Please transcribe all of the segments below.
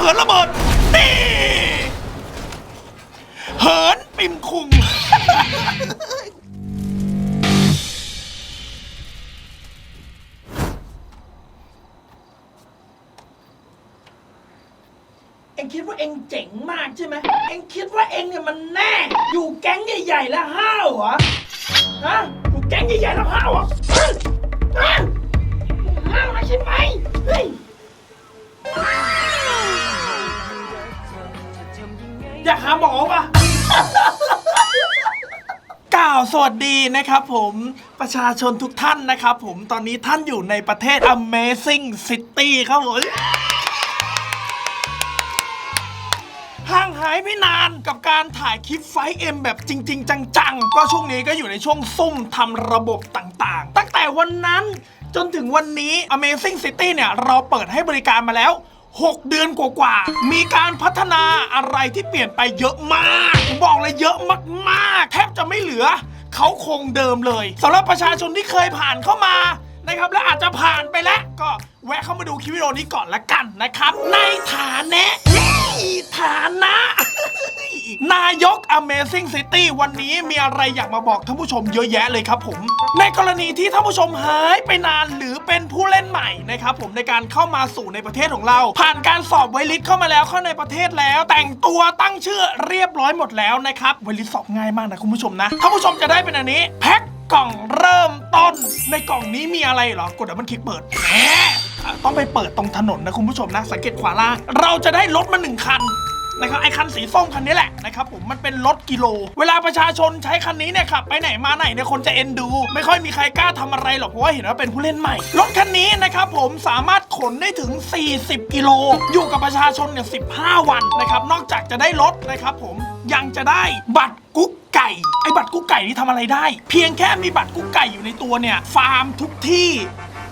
เหินระเบิดนี่เหินปิมคุง เอ็งคิดว่าเอ็งเจ๋งมากใช่ไหม เอ็งคิดว่าเอ็งเนี่ยมันแน่ อยู่แก๊งใหญ่ๆแล้วห้าวเหรอ ฮะ อยู่แก๊งใหญ่ๆแล้วห้าวเหรอฮะฮะห้าวนะใช่ไหมเฮ้ย อยากหาหมอปะกล่าวสวัสดีนะครับผมประชาชนทุกท่านนะครับผมตอนนี้ท่านอยู่ในประเทศ Amazing City ครับผมห่างหายไปนานกับการถ่ายคลิปไฟเอ็มแบบจริง ๆ จังๆ ก็ช่วงนี้ก็อยู่ในช่วงซุ่มทำระบบต่างๆ ตั้งแต่วันนั้นจนถึงวันนี้ Amazing City เนี่ย เราเปิดให้บริการมาแล้ว 6 เดือนกว่าๆ มีการพัฒนาอะไรที่เปลี่ยนไปเยอะมาก บอกเลยเยอะมากๆ แทบจะไม่เหลือ เขาคงเดิมเลยสำหรับประชาชนที่เคยผ่านเข้ามา นะครับ และอาจจะผ่านไปแล้ว ก็แวะเข้ามาดูคลิปวิดีโอนี้ก่อนละกันนะครับ ในฐานะฐานะนายก Amazing City วันนี้มีอะไรอยากมาบอกท่านผู้ชมเยอะแยะเลยครับผม ในกรณีที่ท่านผู้ชมหายไปนานหรือเป็นผู้เล่นใหม่นะครับผมในการเข้ามาสู่ในประเทศของเรา ผ่านการสอบไวลิสเข้ามาแล้วเข้าในประเทศแล้ว แต่งตัวตั้งชื่อเรียบร้อยหมดแล้วนะครับไวลิสสอบง่ายมากนะคุณผู้ชมนะท่านผู้ชมจะได้เป็นอันนี้แพ็ค กล่องเริ่มต้น ในกล่องนี้มีอะไรเหรอกดดับมันคลิกเปิดแหมต้องไปเปิดตรงถนนนะคุณผู้ชมนะ สังเกตขวาล่าง เราจะได้รถมาหนึ่งคัน นะครับไอคันสีส้มคันนี้แหละนะครับผมมันเป็นรถกิโล เวลาประชาชนใช้คันนี้เนี่ยขับไปไหนมาไหนเนี่ยคนจะเอ็นดู ไม่ค่อยมีใครกล้าทำอะไรหรอกเพราะว่าเห็นว่าเป็นผู้เล่นใหม่ รถคันนี้นะครับผมสามารถขนได้ถึง 40 กิโล อยู่กับประชาชนเนี่ย15 วันนะครับนอกจากจะได้รถนะครับผมยังจะได้บัตรกุ๊กไก่ไอบัตรกุ๊กไก่นี่ทำอะไรได้ เพียงแค่มีบัตรกุ๊กไก่อยู่ในตัวเนี่ยฟาร์มทุกที่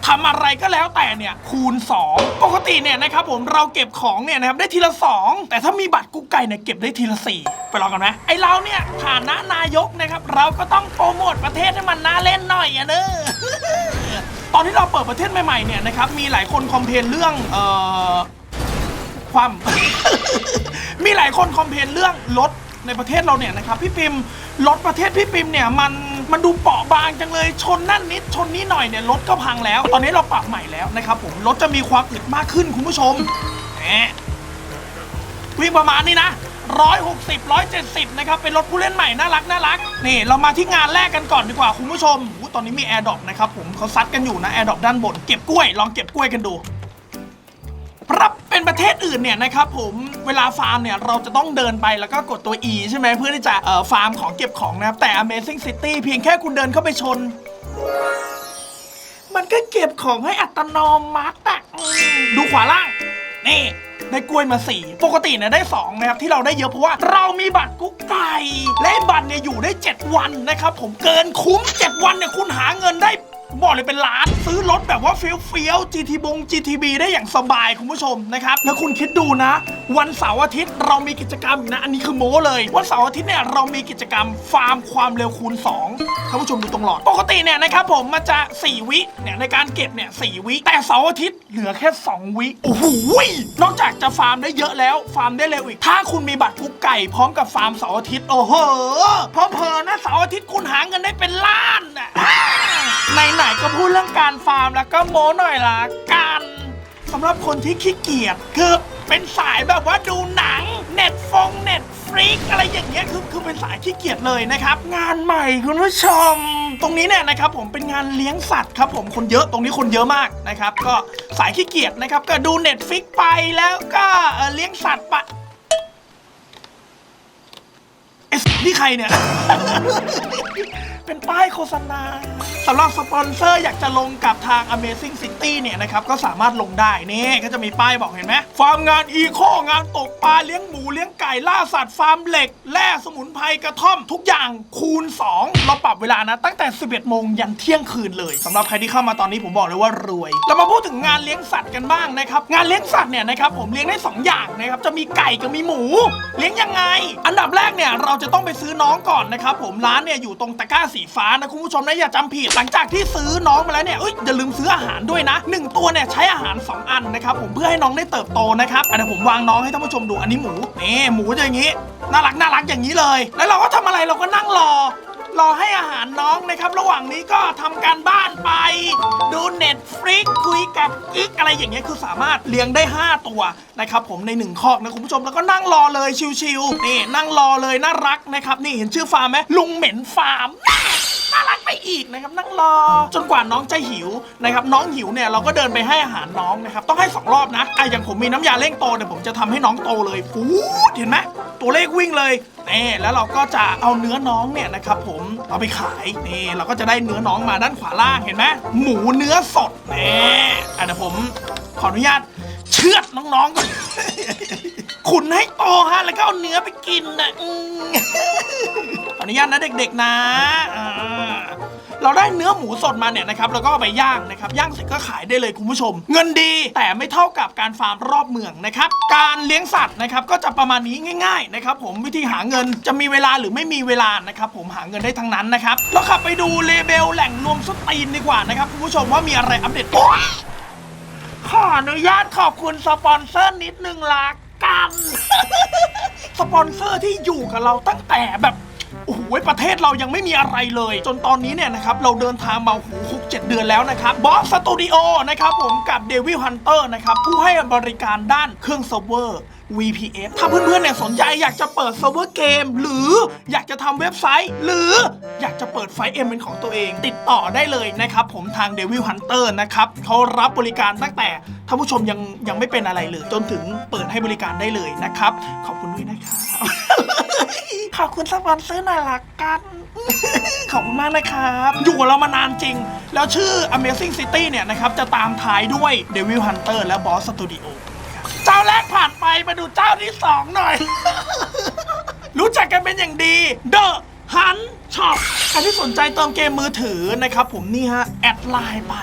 ทำอะไรก็แล้วแต่เนี่ยคูณ 2 ปกติเนี่ยนะครับผมเราเก็บของเนี่ยนะครับได้ทีละ 2 แต่ถ้ามีบัตรกุ๊กไก่เนี่ยเก็บได้ทีละ 4 ไปลองกันไหมไอเราเนี่ยฐานะนายกนะครับเราก็ต้องโปรโมทประเทศให้มันน่าเล่นหน่อยอะเนอะตอนที่เราเปิดประเทศใหม่ๆเนี่ยนะครับมีหลายคนคอมเพลนเรื่องเอ่อความ มีหลายคนคอมเพลนเรื่องรถในประเทศเราเนี่ยนะครับพี่ปิม รถประเทศพี่ปิมเนี่ยมันมันดูเปราะบางจังเลยชนนั่นนิดชนนี้หน่อยเนี่ยรถก็พังแล้ว ตอนนี้เราปรับใหม่แล้วนะครับผมรถจะมีความอึดมากขึ้นคุณผู้ชมแหมวิ่งประมาณนี้นะ160 170 นะครับ เป็นรถผู้เล่นใหม่ น่ารักน่ารัก นี่ เรามาที่งานแรกกันก่อนดีกว่า คุณผู้ชมตอนนี้มีแอร์ดรอปนะครับผมเขาซัดกันอยู่นะแอร์ดรอปด้านบน เก็บกล้วย ลองเก็บกล้วยกันดู เป็นประเทศอื่นเนี่ยนะครับผมเวลาฟาร์มเนี่ยเราจะต้องเดินไปแล้วก็กดตัว E ใช่ไหมเพื่อที่จะเอ่อฟาร์มของเก็บของนะครับแต่ Amazing City เพียงแค่คุณเดินเข้าไปชน มันก็เก็บของให้อัตโนมัติอะอืมดูขวาล่าง นี่ ได้กล้วยมาสี่ปกติเนี่ยได้สองนะครับที่เราได้เยอะเพราะว่าเรามีบัตรกุ๊กไก่และไอ้บัตรเนี่ยอยู่ได้ 7 วันนะครับผมเกินคุ้ม 7 วันเนี่ยคุณหาเงินได้ บอกเลยเป็นล้านซื้อรถแบบว่าเฟี้ยวเฟี้ยว GT บง GTB ได้อย่างสบายคุณผู้ชมนะครับ แล้วคุณคิดดูนะ วันเสาร์อาทิตย์เรามีกิจกรรมอีกนะ อันนี้คือโม้เลย วันเสาร์อาทิตย์เนี่ยเรามีกิจกรรมฟาร์มความเร็วคูณ2ท่านผู้ชมดูตรงหลอด ปกติเนี่ยนะครับผมมันจะ 4 วิเนี่ยในการเก็บเนี่ยสวิแต่เสาร์อาทิตย์เหลือแค่ 2 วิโอ้โหนอกจากจะฟาร์มได้เยอะแล้วฟาร์มได้เร็วอีก ถ้าคุณมีบัตรกุ๊กไก่พร้อมกับฟาร์มเสาร์อาทิตย์โอ้โหเพอเพอๆนะเสาร์อาทิตย์คุณหาเงินได้เป็นล้านอะไหนๆก็พูดเรื่องการฟาร์มแล้วก็โม้หน่อยละกันสำหรับคนที่ขี้เกียจคือเป็นสายแบบว่าดูหนังเน็ตฟงเน็ตฟรีกอะไรอย่างเงี้ยคือคือเป็นสายขี้เกียจเลยนะครับ งานใหม่คุณผู้ชม ตรงนี้เนี่ยนะครับผมเป็นงานเลี้ยงสัตว์ครับผมคนเยอะตรงนี้คนเยอะมากนะครับ ก็สายขี้เกียจนะครับก็ดูเน็ตฟิกไปแล้วก็เลี้ยงสัตว์ไปเอ๊ะ นี่ใครเนี่ย เป็นป้ายโฆษณาสำหรับสปอนเซอร์อยากจะลงกับทาง Amazing City เนี่ยนะครับ ก็สามารถลงได้นี่ก็จะมีป้ายบอกเห็นไหมฟาร์มงานอีโคงานตกปลาเลี้ยงหมูเลี้ยงไก่ล่าสัตว์ฟาร์มเหล็ก แร่สมุนไพรกระท่อมทุกอย่างคูณ 2 เราปรับเวลานะ ตั้งแต่ 11 โมงยันเที่ยงคืนเลยสำหรับใครที่เข้ามาตอนนี้ผมบอกเลยว่ารวย เรามาพูดถึงงานเลี้ยงสัตว์กันบ้างนะครับงานเลี้ยงสัตว์เนี่ยนะครับผมเลี้ยงได้สองอย่างนะครับจะมีไก่กับมีหมู เลี้ยงยังไง อันดับแรกเนี่ยเราจะต้องไปซื้อน้องก่อนนะครับผมร้านเนี่ยอยู่ตรงตะกร้าสีฟ้านะคุณผู้ชมนะอย่าจำผิด หลังจากที่ซื้อน้องมาแล้วเนี่ยเอ้ยอย่าลืมซื้ออาหารด้วยนะหนึ่งตัวเนี่ยใช้อาหารสองอันนะครับผมเพื่อให้น้องได้เติบโตนะครับอะเดี๋ยวผมวางน้องให้ท่านผู้ชมดูอันนี้หมูนี่หมูจะอย่างนี้น่ารักน่ารักอย่างนี้เลย แล้วเราก็ทำอะไรเราก็นั่งรอ รอให้อาหารน้องนะครับ ระหว่างนี้ก็ทำการบ้านไป ดูเน็ตฟลิกคุยกับกิ๊กอะไรอย่างเงี้ยคือสามารถเลี้ยงได้ 5 ตัวนะครับผมในหนึ่งคอกนะคุณผู้ชมแล้วก็นั่งรอเลยชิวๆนี่นั่งรอเลยน่ารักนะครับ นี่เห็นชื่อฟาร์มไหมลุงเหม็นฟาร์ม น่ารักไปอีกนะครับนั่งรอจนกว่าน้องจะหิวนะครับน้องหิวเนี่ยเราก็เดินไปให้อาหารน้องนะครับต้องให้สองรอบนะไอะอย่างผมมีน้ำยาเร่งโตเนี่ยผมจะทำให้น้องโตเลยฟูดเห็นไหมตัวเลขวิ่งเลย นี่แล้วเราก็จะเอาเนื้อน้องเนี่ยนะครับผมเอาไปขายนี่เราก็จะได้เนื้อน้องมาด้านขวาล่างเห็นไหมหมูเนื้อสดนี่อะเดี๋ยวผมขออนุญาตเชือดน้องๆก่อนขุนให้โตฮะแล้วก็เอาเนื้อไปกินนะอขออนุญาตนะเด็กๆนะอ่า เราได้เนื้อหมูสดมาเนี่ยนะครับแล้วก็เอาไปย่างนะครับย่างเสร็จก็ขายได้เลยคุณผู้ชม เงินดีแต่ไม่เท่ากับการฟาร์มรอบเมืองนะครับการเลี้ยงสัตว์นะครับก็จะประมาณนี้ง่ายๆนะครับผมวิธีหาเงินจะมีเวลาหรือไม่มีเวลานะครับผมหาเงินได้ทั้งนั้นนะครับเราขับไปดูเลเบลแหล่งรวมสตีนดีกว่านะครับคุณผู้ชมว่ามีอะไรอัปเดตขออนุญาตขอบคุณสปอนเซอร์นิดนึงละกัน สปอนเซอร์ที่อยู่กับเราตั้งแต่แบบ โอ้โหประเทศเรายังไม่มีอะไรเลย จนตอนนี้เนี่ยนะครับเราเดินทางมาโอ้โหกเจ็ดเดือนแล้วนะครับบอสสตูดิโอนะครับผมกับเดวิลฮันเตอร์นะครับผู้ให้บริการด้านเครื่องเซิร์ฟเวอร์ VPS ถ้าเพื่อนๆเนี่ยสนใจอยากจะเปิดเซิร์ฟเวอร์เกม หรืออยากจะทำเว็บไซต์ หรืออยากจะเปิดไฟเอ็มเป็นของตัวเอง ติดต่อได้เลยนะครับผมทาง Devil Hunter นะครับเขารับบริการตั้งแต่ท่านผู้ชมยังยังไม่เป็นอะไรเลย จนถึงเปิดให้บริการได้เลยนะครับ ขอบคุณด้วยนะครับ ขอบคุณสปอนเซอร์น่ารักกัน ขอบคุณมากนะครับ อยู่กับเรามานานจริง แล้วชื่อ Amazing City เนี่ยนะครับ จะตามท้ายด้วย Devil Hunter และ Boss Studio เจ้าแรกผ่านไปมาดูเจ้าที่สองหน่อย รู้จักกันเป็นอย่างดี The Hunt Shop ใครที่สนใจเติมเกมมือถือนะครับผมนี่ฮะ แอดไลน์ไป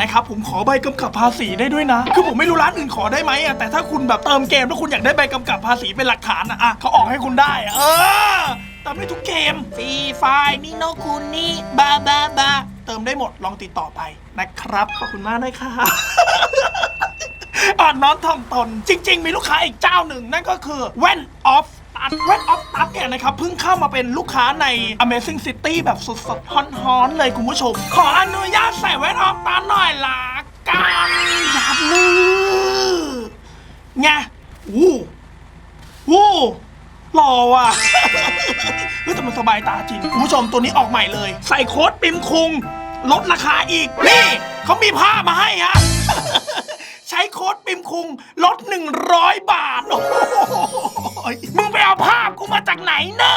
นะครับผมขอใบกำกับภาษีได้ด้วยนะ คือผมไม่รู้ร้านอื่นขอได้ไหมอะแต่ถ้าคุณแบบเติมเกมแล้วคุณอยากได้ใบกำกับภาษีเป็นหลักฐานอะอะเขาออกให้คุณได้อะเออเติมได้ทุกเกมฟรีไฟนี่โนคุณนี่บาบาบาเติมได้หมดลองติดต่อไปนะครับ ขอบคุณมากนะครับอ่อนน้อมถ่อมตน จริง ๆ มีลูกค้าอีกเจ้าหนึ่ง นั่นก็คือแว่นออฟ ตัดแว่นออฟตัดเนี่ยนะครับเพิ่งเข้ามาเป็นลูกค้าใน Amazing City แบบสดๆฮอนๆเลยคุณผู้ชม ขออนุญาตใส่แว่นออฟตัดหน่อยละกันอย่าลือไงวู้วู้หล่อว่ะเฮ้ยแต่มันสบายตาจริง คุณผู้ชมตัวนี้ออกใหม่เลย ใส่โค้ดปิมคุง ลดราคาอีก นี่เขามีผ้ามาให้ฮะใช้โค้ดปิมคุง ลด 100 บาทโอ้ โหมึงไปเอาผ้ากูมาจากไหนเนอะ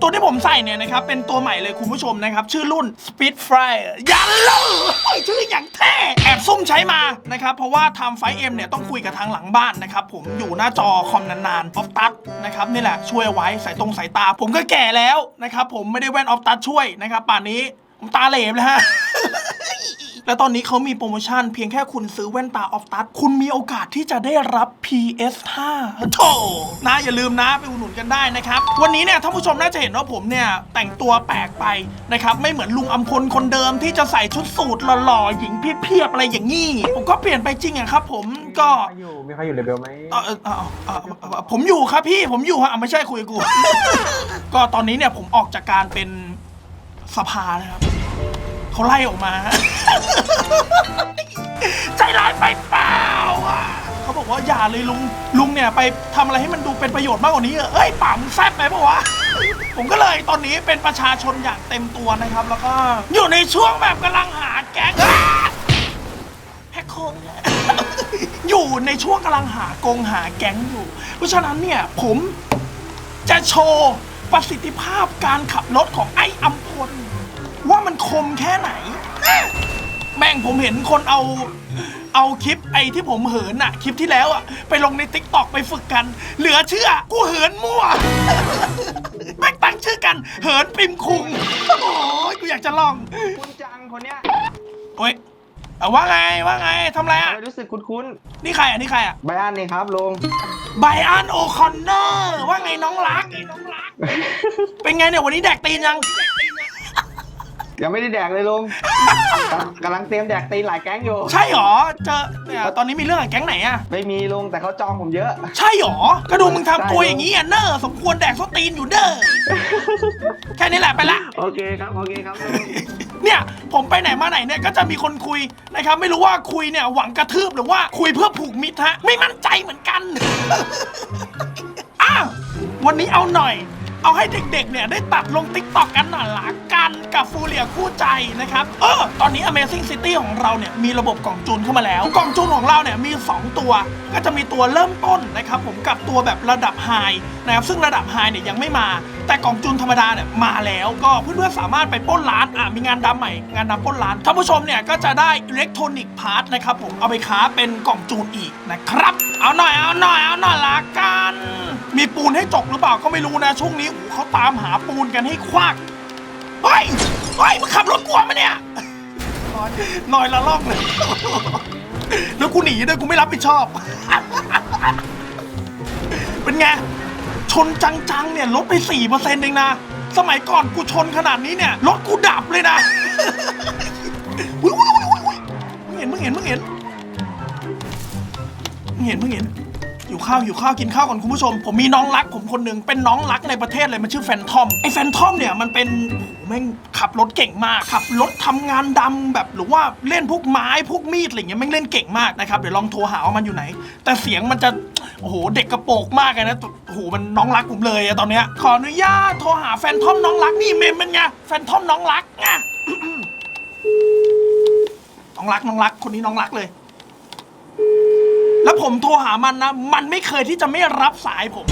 ตัวที่ผมใส่เนี่ยนะครับ เป็นตัวใหม่เลยคุณผู้ชมนะครับ ชื่อรุ่น Speed Fly ยันเลยชื่ออย่างแท้แอบซุ่มใช้มานะครับ เพราะว่าทำไฟเอ็มเนี่ยต้องคุยกับทางหลังบ้านนะครับ ผมอยู่หน้าจอคอมนานๆออฟตัดนะครับ นี่แหละช่วยไว้สายตรงสายตา ผมก็แก่แล้วนะครับ ผมไม่ได้แว่นออฟตัดช่วยนะครับ ป่านนี้ผมตาเหลวเลยฮะ และตอนนี้เขามีโปรโมชั่นเพียงแค่คุณซื้อแว่นตาออฟตัดคุณมีโอกาสที่จะได้รับ PS5 โถนะอย่าลืมนะไปอุดหนุนกันได้นะครับ วันนี้เนี่ยท่านผู้ชมน่าจะเห็นว่าผมเนี่ย แต่งตัวแปลกไปนะครับ ไม่เหมือนลุงอัมพลคนเดิมที่จะใส่ชุดสูทหล่อๆหญิงเพียบๆอะไรอย่างนี้ ผมก็เปลี่ยนไปจริงอะครับผมก็ใครอยู่มีใครอยู่เลเบลไหมเออเออเออเออเออผมอยู่ครับพี่ผมอยู่ฮะอะไม่ใช่คุยกับกู ก็ตอนนี้เนี่ยผมออกจากการเป็นสภานะครับ เขาไล่ออกมา ใจร้ายไปเปล่าอะเขาบอกว่าอย่าเลยลุงลุงเนี่ยไปทำอะไรให้มันดูเป็นประโยชน์มากกว่านี้อะเอ้ยป่ามึงแซ่บไปปะวะ ผมก็เลยตอนนี้เป็นประชาชนอย่างเต็มตัวนะครับ แล้วก็อยู่ในช่วงแบบกำลังหาแก๊งแฮกโคงเนี่ย อยู่ในช่วงกำลังหากงหาแก๊งอยู่ เพราะฉะนั้นเนี่ยผมจะโชว์ประสิทธิภาพการขับรถของไอ้อัมพล ว่ามันคมแค่ไหน แม่งผมเห็นคนเอา เอาคลิปไอ้ที่ผมเหินอะคลิปที่แล้วอะไปลงในติ๊กต็อกไปฝึกกัน เหลือเชื่อ กูเหินมั่ว แม่งตั้งชื่อกัน เหินปิมคุง โอ้ยกูอยากจะลอง คุณจังคนเนี้ยโอ้ยอะว่าไงว่าไงทำไรทำอะไมรู้สึกคุ้นนี่ใครอะนี่ใครอะๆไบอันนี่ครับลุง ไบอันโอคอนเนอร์ว่าไงน้องรัก เป็นไงเนี่ยวันนี้แดกตีนยัง ยังไม่ได้แดกเลยลุงกำลังกำลังเตรียมแดกตีนหลายแก๊งอยู่ ใช่หรอ เจอเนี่ยตอนนี้มีเรื่องกับแก๊งไหนอะไม่มีลุงแต่เขาจองผมเยอะ ใช่หรอ ก็ดูมึงทำตัวใช่อย่างนี้อะเนอสมควรแดกส้นตีนอยู่เด้อแค่นี้แหละไปละ โอเคครับ โอเคครับลุงเนี่ยผมไปไหนมาไหนเนี่ยก็จะมีคนคุยนะครับ ไม่รู้ว่าคุยเนี่ยหวังกระทืบหรือว่าคุยเพื่อผูกมิตรฮะ ไม่มั่นใจเหมือนกัน อ้าววันนี้เอาหน่อย เอาให้เด็กๆ เนี่ยได้ตัดลงติ๊กต็อกกันหน่อยละกันกับฟูเรียคู่ใจนะครับ เออ ตอนนี้ Amazing City ของเราเนี่ยมีระบบกล่องจูนเข้ามาแล้ว กล่องจูนของเราเนี่ยมี 2 ตัว ก็จะมีตัวเริ่มต้นนะครับผมกับตัวแบบระดับไฮนะครับซึ่งระดับไฮเนี่ยยังไม่มาแต่กล่องจูนธรรมดาเนี่ยมาแล้วก็เพื่อนๆสามารถไปปล้นร้านอะมีงานดำใหม่ งานดำปล้นร้านท่านผู้ชมเนี่ยก็จะได้อิเล็กทรอนิกส์พาร์ทนะครับผมเอาไปค้าเป็นกล่องจูนอีกนะครับ เอาหน่อยเอาหน่อยเอาหน่อยละกัน มีปูนให้จกหรือเปล่าก็ไม่รู้นะช่วงนี้โอ้โหเขาตามหาปูนกันให้ควักเฮ้ยเฮ้ยมึงขับรถกลัวมาเนี่ยลอยลอยละล่องเลย แล้วกูหนีด้วยกูไม่รับผิดชอบ เป็นไง ชนจังๆเนี่ยลดไป4%เองนะ สมัยก่อนกูชนขนาดนี้เนี่ยรถกูดับเลยนะมึงเห็นมึงเห็นมึงเห็นมึงเห็นมึงเห็น ข้าวอยู่ข้าวกินข้าวก่อนคุณผู้ชม ผมมีน้องรักผมคนหนึ่งเป็นน้องรักในประเทศเลยมันชื่อแฟนทอมไอ้แฟนทอมเนี่ยมันเป็นโอ้โหแม่งขับรถเก่งมากขับรถทำงานดำแบบหรือว่าเล่นพวกไม้พวกมีดอะไรเงี้ยแม่งเล่นเก่งมากนะครับเดี๋ยวลองโทรหาว่ามันอยู่ไหน แต่เสียงมันจะโอ้โหเด็กกระโปรงมากเลยนะโอ้โหมันน้องรักผมเลยอะตอนเนี้ยขออนุญาตโทรหาแฟนทอมน้องรักนี่เมมเป็นไงแฟนทอมน้องรักไง น้องรักน้องรักคนนี้น้องรักเลย แล้วผมโทรหามันนะ มันไม่เคยที่จะไม่รับสายผม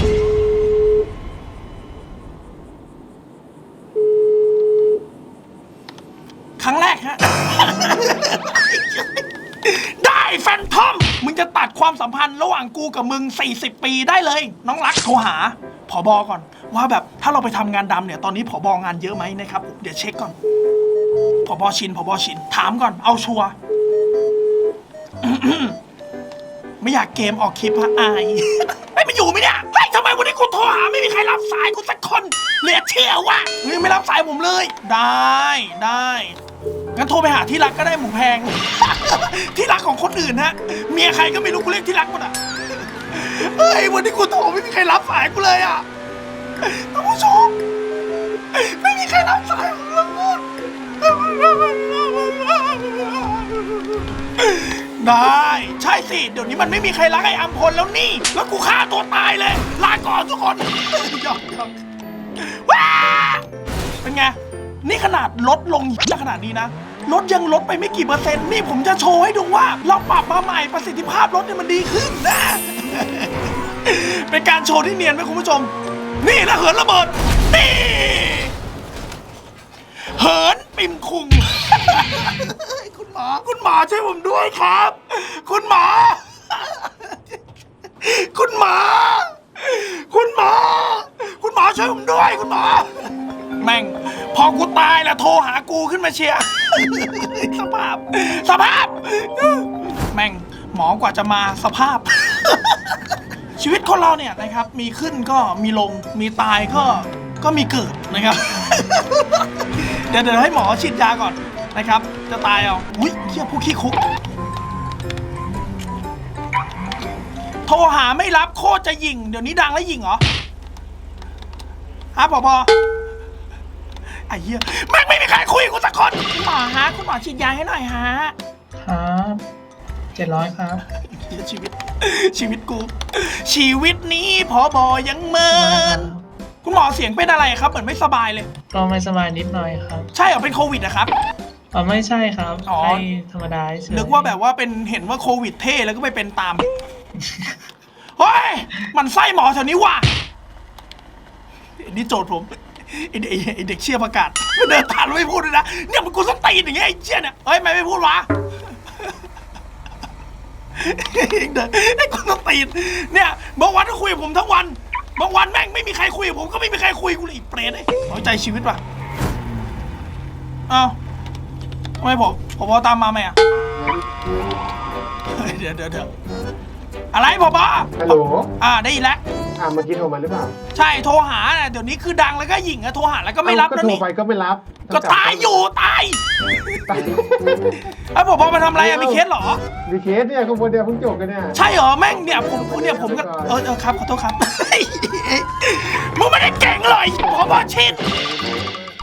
ครั้งแรกฮะ ได้แฟนทอม มึงจะตัดความสัมพันธ์ระหว่างกูกับมึง 40 ปีได้เลย น้องรักโทรหาผอบอก่อน ว่าแบบถ้าเราไปทำงานดำเนี่ย ตอนนี้ผอบองานเยอะไหมนะครับผมเดี๋ยวเช็คก่อนผอบอชินผอบอชิน ถามก่อนเอาชัวร์ ไม่อยากเกมออกคลิปฮะอายไอ้ยมันอยู่ไหมเนี่ยเฮ้ยทำไมวันนี้กูโทรหาไม่มีใครรับสายกูสักคนเหลือเชื่อว่ะเฮ้ยไม่รับสายผมเลย ได้ได้งั้นโทรไปหาที่รักก็ได้หมูแพง ที่รักของคนอื่นฮะเมียใครก็ไม่รู้กูเรียกที่รักหมดอะเฮ้ยวันนี้กูโทรไม่มีใครรับสายกูเลยอะท่านผู้ชมไม่มีใครรับสายผม ได้ ใช่สิ เดี๋ยวนี้มันไม่มีใครรักไอ้อัมพลแล้วนี่ แล้วกูฆ่าตัวตายเลย ลาก่อนทุกคนหยอกหยอกว้าเป็นไง นี่ขนาดลดลงขนาดนี้นะรถยังลดไปไม่กี่เปอร์เซ็นต์ นี่ผมจะโชว์ให้ดูว่า เราปรับมาใหม่ประสิทธิภาพรถเนี่ยมันดีขึ้นนะ เป็นการโชว์ที่เนียนไหมคุณผู้ชม นี่แล้วเหินระเบิด นี่ เหินปิมคุง หมอคุณหมอช่วยผมด้วยครับ คุณหมอ คุณหมอ คุณหมอ คุณหมอช่วยผมด้วย คุณหมอ แม่ง พอกูตายแล้วโทรหากูขึ้นมาเชียร์ สภาพ สภาพ แม่งหมอกว่าจะมาสภาพ ชีวิตคนเราเนี่ยนะครับ มีขึ้นก็มีลง มีตายก็ก็มีเกิดนะครับ เดี๋ยวเดี๋ยวให้หมอฉีดยาก่อน นะครับ จะตายเอาอุ้ยเฮียผู้ขี้คุก โทรหาไม่รับโคตรจะยิง เดี๋ยวนี้ดังแล้วยิงเหรอฮะพอบอไอ้เหี้ยแม่งไม่มีใครคุยกับกูสักคนคุณหมอฮะคุณหมอฉีดยาให้หน่อยฮะครับเจ็ดร้อยครับเหี้ยชีวิต ชีวิตกู ชีวิตนี้พอบอยังเมินคุณหมอเสียงเป็นอะไรครับ เหมือนไม่สบายเลย ก็ไม่สบายนิดหน่อยครับ ใช่เหรอเป็นโควิดนะครับ อ๋อไม่ใช่ครับอ๋อไข้ธรรมดาเฉยนึกว่าแบบว่าเป็นเห็นว่าโควิดเท่แล้วก็ไปเป็นตาม เฮ้ย มันไส้หมอแถวนี้ว่ะนี่โจทย์ผมไอเด็กไอ้เด็กเชี่ยประกาศมันเดินตามแล้วไม่พูดเลยนะ เนี่ยมันกูสตีนอย่างเงี้ยไอ้เชี่ยเนี่ยเฮ้ยทำไม่ไม่พูดวะเดินไอ้กูสตีนเนี่ยบางวันก็คุยกับผมทั้งวันบางวันแม่งไม่มีใครคุยกับผมก็ไม่มีใครคุยกูเลยไอีเปรตเลยน้อยใจชีวิตว่ะเอ้า ทำไมผมผมพอตามมาไหมอะเฮ้ยเดี๋ยวเดี๋ยวเดี๋ยวอะไรพอบอฮัลโหล อ่าได้ยินแล้วอ่าเมื่อกี้โทรมาหรือเปล่า ใช่โทรหาน่ะเดี๋ยวนี้คือดังแล้วก็หยิ่งอะโทรหาแล้วก็ไม่รับก็นั่นโทรนี่ไปก็ไม่รับก็ตายอยู่ตายตายไอ้ยพอบอมาทำอะไรอะมีเคสเหรอ มีเคสเนี่ยขบวนเดียวเพิ่งจบกันเนี่ย ใช่เหรอแม่งเนี่ยผมกูเนี่ยผมก็เออเออครับขอโทษครับมึงไม่ได้เก่งเลยพอบอชิน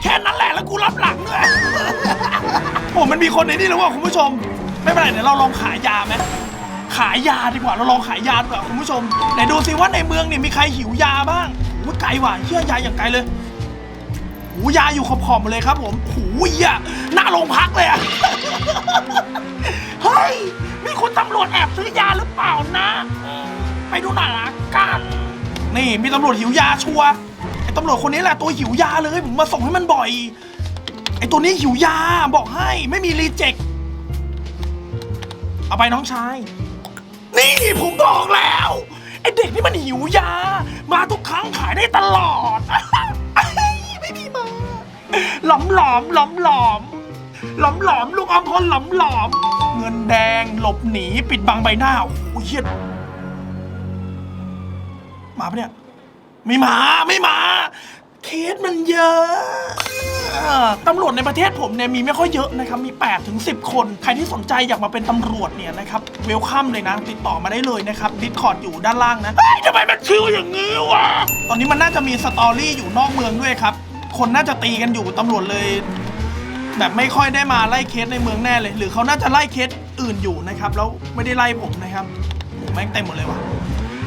แค่นั้นแหละแล้วกูรับหลังด้วย ผมมันมีคนในนี่แล้วว่าคุณผู้ชม ไม่เป็นไรเดี๋ยวเราลองขายยาไหมขายยาดีกว่าเราลองขายยาดีกว่าคุณผู้ชมไหนดูซิว่าในเมืองเนี่ยมีใครหิวยาบ้างโอ้ยไกลว่ะเชื่อยาอย่างไกลเลยหูยาอยู่ขอบๆมาเลยครับผมหูยอะหน้าโรงพักเลยอะเฮ้ยมีคุณตำรวจแอบซื้อยาหรือเปล่านะ ไปดูหน่อยละกันนี่มีตำรวจหิวยาชัวร์ไอ้ตำรวจคนนี้แหละตัวหิวยาเลยผมมาส่งให้มันบ่อย ไอ้ตัวนี้หิวยาบอกให้ไม่มีรีเจ็คเอาไปน้องชาย นี่ผมบอกแล้ว ไอ้เด็กนี่มันหิวยา มาทุกครั้งขายได้ตลอด ไม่มีมาหลอมหลอมหลอมหลอมหลอมหลอมลุงอมพลหลอมหลอม เงินแดงหลบหนีปิดบังใบหน้าโอ้โหเฮียมาปะเนี่ย ไม่มา ไม่มา เคสมันเยอะตำรวจในประเทศผมเนี่ยมีไม่ค่อยเยอะนะครับ มี8ถึง10 คน ใครที่สนใจอยากมาเป็นตำรวจเนี่ยนะครับเวลคัมเลยนะ ติดต่อมาได้เลยนะครับดิสคอร์ดอยู่ด้านล่างนะเฮ้ยทำไมมันชิวอย่างนี้วะตอนนี้มันน่าจะมีสตอรี่อยู่นอกเมืองด้วยครับ คนน่าจะตีกันอยู่ตำรวจเลย แบบไม่ค่อยได้มาไล่เคสในเมืองแน่เลย หรือเขาน่าจะไล่เคสอื่นอยู่นะครับแล้วไม่ได้ไล่ผมนะครับผมแม่งเต็มหมดเลยว่ะ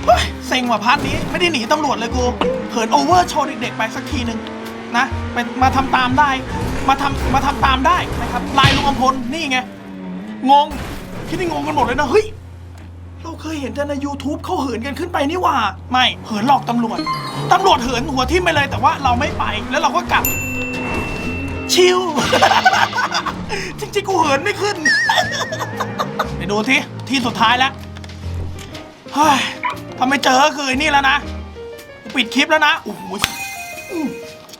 เฮ้ยเซ็งว่ะพาร์ทนี้ไม่ได้หนีตำรวจเลยกูเขินโอเวอร์โชว์เด็กๆไปสักทีหนึ่งนะไปมาทำตามได้ มาทำมาทำตามได้นะครับลายลุงอำพลนี่ไงงงคิดนี่งงกันหมดเลยนะเฮ้ยเราเคยเห็นแต่ใน YouTube เขาเหินกันขึ้นไปนี่ว่า ไม่เหินหลอกตำรวจตำรวจเหินหัวทิ่มไปเลยแต่ว่าเราไม่ไปแล้วเราก็กลับ ชิลจริงๆกูเหินไม่ขึ้น ไปดูที่ที่สุดท้ายแล้วเฮ้ย ถ้าไม่เจอก็คือไอ้นี่แล้วนะปิดคลิปแล้วนะโอ้โหอืม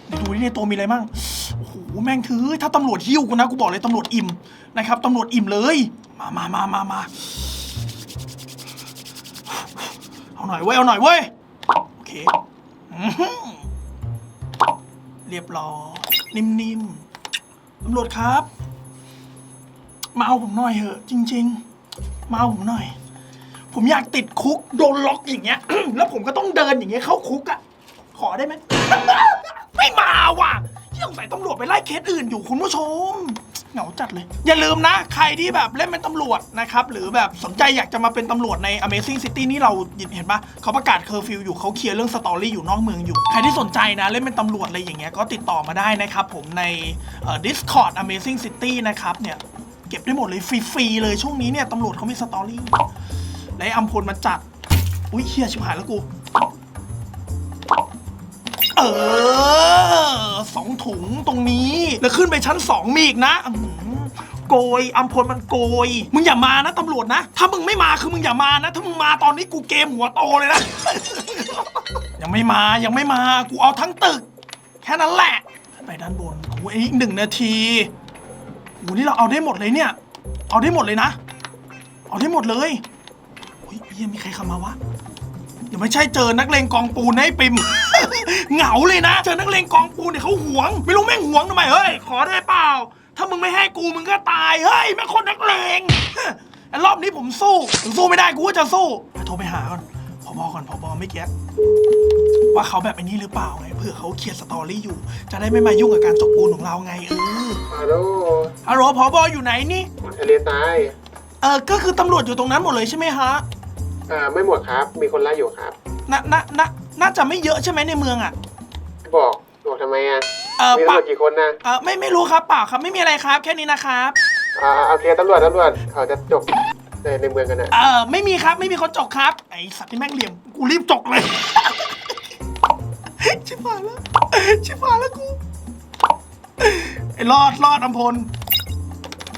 เดี๋ยวดูนี่ในตัวมีอะไรมั่งโอ้โหแม่งถือถ้าตำรวจหิ้วกูนะกูบอกเลยตำรวจอิ่มนะครับตำรวจอิ่มเลย มามามามามาเอาหน่อยเว้ยเอาหน่อยเว้ยโอเคอื้อหือเรียบร้อยนิ่มๆตำรวจครับ มาเอาผมหน่อยเถอะจริง ๆ มาเอาผมหน่อย ผมอยากติดคุกโดนล็อกอย่างเงี้ย แล้วผมก็ต้องเดินอย่างเงี้ยเข้าคุกอะขอได้ไหม ไม่มาว่ะที่สงสัยตำรวจไปไล่เคสอื่นอยู่คุณผู้ชม เหงาจัดเลย อย่าลืมนะ ใครที่แบบเล่นเป็นตำรวจนะครับ หรือแบบสนใจอยากจะมาเป็นตำรวจใน Amazing City นี่เราเห็นปะเขาประกาศเคอร์ฟิวอยู่เขาเคลียร์เรื่องสตอรี่อยู่นอกเมืองอยู่ ใครที่สนใจนะ เล่นเป็นตำรวจอะไรอย่างเงี้ยก็ติดต่อมาได้นะครับ ผมในเอ่อ Discord Amazing City นะครับเนี่ยเก็บได้หมดเลยฟรีๆเลยช่วงนี้เนี่ยตำรวจเขามีสตอรี่ และไอ้อัมพลมาจัด อุ้ยเฮียชิบหายแล้วกู เออสองถุงตรงนี้ แล้วขึ้นไปชั้นสองมีอีกนะโกยอัมพลมันโกย มึงอย่ามานะตำรวจนะ ถ้ามึงไม่มาคือมึงอย่ามานะ ถ้ามึงมาตอนนี้กูเกมหัวโตเลยนะ ยังไม่มา ยังไม่มา กูเอาทั้งตึก แค่นั้นแหละไปด้านบนโอ้ยอีกหนึ่งนาทีโอ้นี่เราเอาได้หมดเลยเนี่ย เอาได้หมดเลยนะ เอาได้หมดเลย เฮ้ยเฮียมีใครเข้ามาวะเดี๋ยวไม่ใช่เจอนักเลงกองปูนให้ปิม เหงาเลยนะ เจอนักเลงกองปูนเนี่ยเขาหวง ไม่รู้แม่งหวงทำไมเฮ้ยขอได้เปล่า ถ้ามึงไม่ให้กูมึงก็ตายเฮ้ยแม่งคนนักเลง ไอ้รอบนี้ผมสู้ถึงสู้ไม่ได้กูก็จะสู้ไปโทรไปหาก่อนพอบอก่อนพอบอไม่เก็ตว่าเขาแบบไอ้นี้หรือเปล่าไงเผื่อเขาเคลียร์สตอรี่อยู่ จะได้ไม่มายุ่งกับการจกปูนของเราไงเออฮัลโหลฮัลโหลพอบออยู่ไหนนี่ทะเลทรายเออก็คือตำรวจอยู่ตรงนั้นหมดเลยใช่ไหมฮะ อ่าไม่หมดครับ มีคนไล่อยู่ครับ น่าน่าน่าน่าจะไม่เยอะใช่ไหมในเมืองอะ บอกบอกทำไมอะเออมีปะตำรวจกี่คนนะเออไม่ไม่รู้ครับเปล่าครับไม่มีอะไรครับ แค่นี้นะครับ อ่าโอเคตำรวจตำรวจเขาจะจบในในเมืองกันนะเออไม่มีครับไม่มีคนจกครับ ไอสัตว์ที่แม่งเหลี่ยมกูรีบจกเลย ชิบหายแล้วชิบหายแล้วกูไอ้รอดรอดอัมพล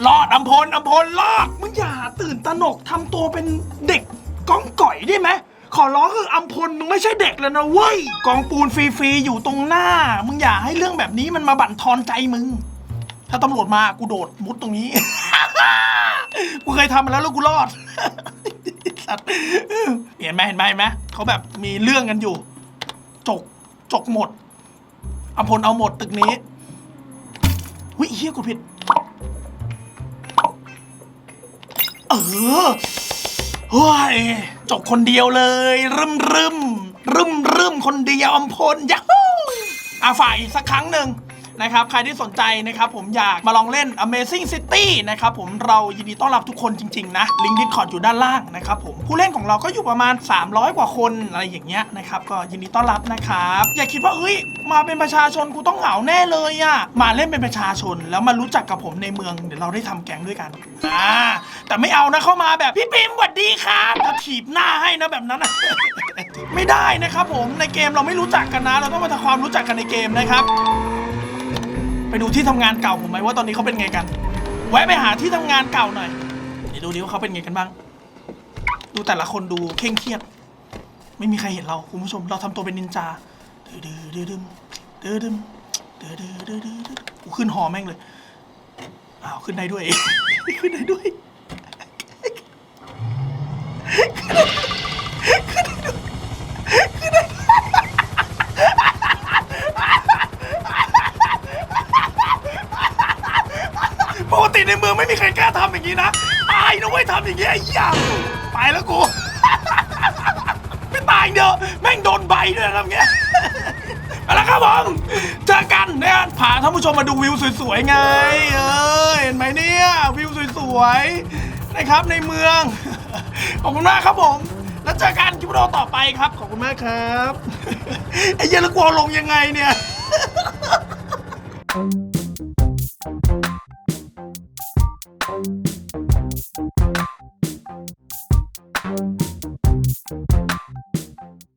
รอดอัมพลอัมพลรอดมึงอย่าตื่นตระหนกทำตัวเป็นเด็ก ก้องก่อยได้ไหมขอร้องคืออัมพลมึงไม่ใช่เด็กแล้วนะเว้ยกองปูนฟรีๆอยู่ตรงหน้า มึงอย่าให้เรื่องแบบนี้มันมาบั่นทอนใจมึง ถ้าตำรวจมากูโดดมุดตรงนี้ กูเคยทำมาแล้วแล้วกูรอดสัตว์เห็นไหมเห็นไหมเห็นไหมเขาแบบมีเรื่องกันอยู่ จกจกหมดอำพลเอาหมดตึกนี้วิเฮียกูผิด เออ เฮ้ยจบคนเดียวเลยรึมรึมรึมรึมคนเดียวอมพลยักษ์อาฝ่ายอีกสักครั้งหนึ่ง นะครับใครที่สนใจนะครับผมอยากมาลองเล่น Amazing City นะครับผมเรายินดีต้อนรับทุกคนจริง ๆ นะลิงก์ Discord อยู่ด้านล่างนะครับผมผู้เล่นของเราก็อยู่ประมาณ 300 กว่าคนอะไรอย่างเงี้ยนะครับก็ยินดีต้อนรับนะครับอย่าคิดว่าเฮ้ยมาเป็นประชาชนกูต้องเหงาแน่เลยอะมาเล่นเป็นประชาชน แล้วมารู้จักกับผมในเมืองเดี๋ยวเราได้ทำแก๊งด้วยกันอ่าแต่ไม่เอานะเข้ามาแบบพี่ปิมสวัสดีครับจะถีบหน้าให้นะแบบนั้นนะไม่ได้นะครับผมในเกมเราไม่รู้จักกันนะ เราต้องมาทำความรู้จักกันในเกมนะครับ ไปดูที่ทำงานเก่าผมไหมว่าตอนนี้เขาเป็นไงกัน แวะไปหาที่ทำงานเก่าหน่อยเดี๋ยวดูดิว่าเขาเป็นไงกันบ้าง ดูแต่ละคนดูเคร่งเครียด ไม่มีใครเห็นเราคุณผู้ชม เราทำตัวเป็นนินจาเดือดื้อดื้อดื้อดื้อดื้อดื้อดื้อดื้อดื้อดื้อกูขึ้นหอแม่งเลยอ้าวขึ้นได้ด้วยขึ้นได้ด้วยปกติ ในเมืองไม่มีใครกล้าทำอย่างนี้นะตายนะเว้ยทำอย่างนี้ไอ้เหี้ยไปแล้วกู ไม่ตายเดียวแม่งโดนใบด้วยนะทำงเงี้ยไปแล้วครับผมเจอกันนะพาท่านผู้ชมมาดูวิวสวยๆไง เออเห็นไหมเนี่ยวิวสวยๆนะครับในเมือง ขอบคุณมากครับผม แล้วเจอกันคลิปวิดีโอต่อไปครับ ขอบคุณมากครับไอ้เหี้ยแล้วกูเอาลงยังไงเนี่ย